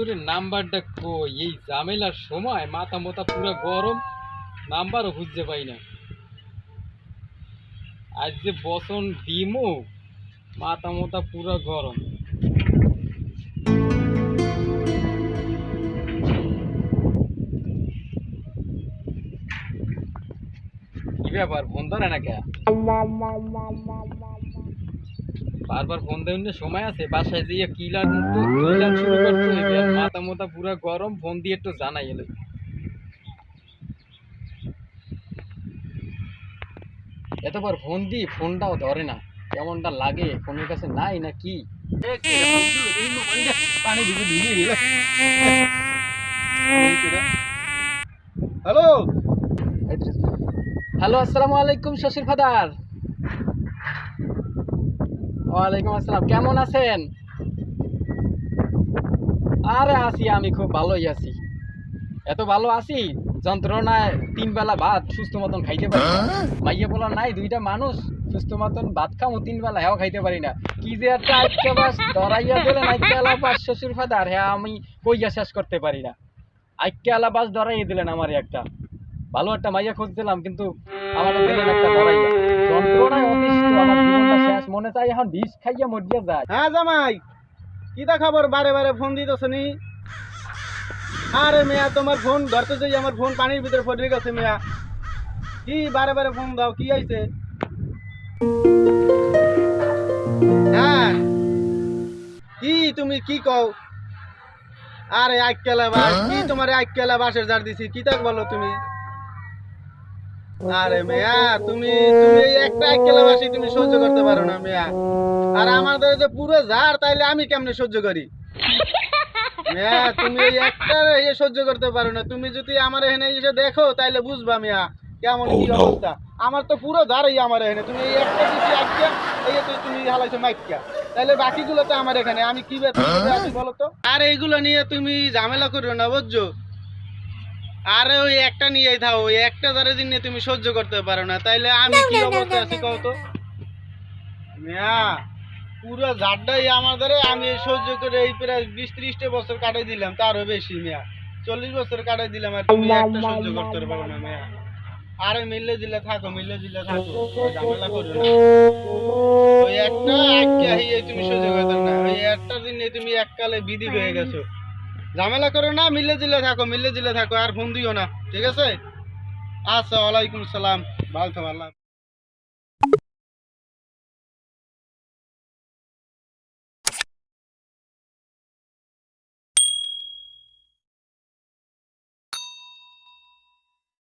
নাম্বারটা কই? এই ঝামেলার সময় মাথা মাথা পুরো গরম, নাম্বারও খুঁজতে পাই না। আজ যে বসন দিমু, মাথা মাথা পুরো গরম। ব্যাপার, ফোন ধরে না বারবার ফোন দেওয়ার সময় আছে? বাসায় যেয়ে কিলার মুক্ত কিলার শুরু করতে মাথা পুরা গরম ফোন দিয়ে একটু জানাই এলো। এতবার ফোন দিই ফোনটাও ধরে না। কেমনটা লাগে? ফোনের কাছে নাই না কি? হ্যালো? হ্যালো আসসালামু আলাইকুম শ্বশুর ফাদার। ওয়ালাইকুম আসসালাম কেমন আছেন? আরে আছি আমি খুব ভালোই আছি। এত ভালো আছি যন্ত্রণায় তিন বেলা ভাত সুস্থ মতন খাইতে পারি না। মাইয়া বলা নাই দুইটা মানুষ সুস্থ মতন ভাত খামো তিন বেলা হ্যাঁ খাইতে পারি না। কি যে একটা আজকে বাস ধরাইয়া দিলেন আজকে আলাপাস শ্বশুর ফাদার হ্যাঁ আমি কইয়া শেষ করতে পারি না। আজকে আলাপাস ধরাইয়া দিলেন আমার একটা। ভালো একটা মাইয়া খুঁজছিলাম কিন্তু আমার দিলেন একটা ধরাইয়া। যন্ত্রণায় অতিষ্ঠ আমার জীবনটা শেষ। মনে চাই এখন বিষ খাইয়া মরিয়া যায়। হ্যাঁ জামাই। কিতা খবর? বারে বারে ফোন দিতেছ নি। আরে মেয়া তোমার ফোন ধরতে যাই আমার ফোন পানির ভিতরে পড়ে গেছে মেয়া। কি বারে বারে ফোন দাও কি আইছে? হ্যাঁ। কি তুমি কি কও? আরে আইকেলা বাস কি তোমার আইকেলা বাসের জার দিছি কি তাক বলো তুমি? আরে মেয়া তুমি তুমি এই একটা বাসি তুমি সহ্য করতে পারো না মেয়া। আর আমাদের যে পুরো ঝাড় তাইলে আমি কেমনে সহ্য করি? মিয়া তুমি এই একটা ইয়ে সহ্য করতে পারো না। তুমি যদি আমার এখানে এসে দেখো তাইলে বুঝবা মিয়া কেমন কি অবস্থা। আমার তো পুরো ঝাড়ই আমার এখানে। তুমি এই একটা দিছি আজকে এই তো তুমি হালাইছো মাইকা তাইলে বাকিগুলো তো আমার এখানে। আমি কি বেতন আছি বলো তো? আর এইগুলো নিয়ে তুমি ঝামেলা করো না বুঝছ? আরে ওই একটা নিয়েই থাও ওই একটা ধারে দিন তুমি সহ্য করতে পারো না। তাইলে আমি কি অবস্থা আছি কও তো? মিয়া পুরো ঝাড়টাই আমাদের আমি সহ্য করে এই প্রায় বিশ ত্রিশটা বছর কাটাই দিলাম তারও বেশি মিয়া। চল্লিশ বছর কাটাই দিলাম আর তুমি একটা সহ্য করতে পারো না মিয়া। আরে মিললে দিলে থাকো মিললে দিলে থাকো ঝামেলা করো না। ওই একটা একটা হিয়ে তুমি সহ্য করতে না ওই একটা দিনে তুমি এককালে বিধি হয়ে গেছো। ঝামেলা করো না, মিলে জিলে থাকো, মিলে জিলে থাকো, আর ফোন দিও না, ঠিক আছে? আচ্ছা ওয়ালাইকুম সালাম। ভালো থাকো, আল্লাহ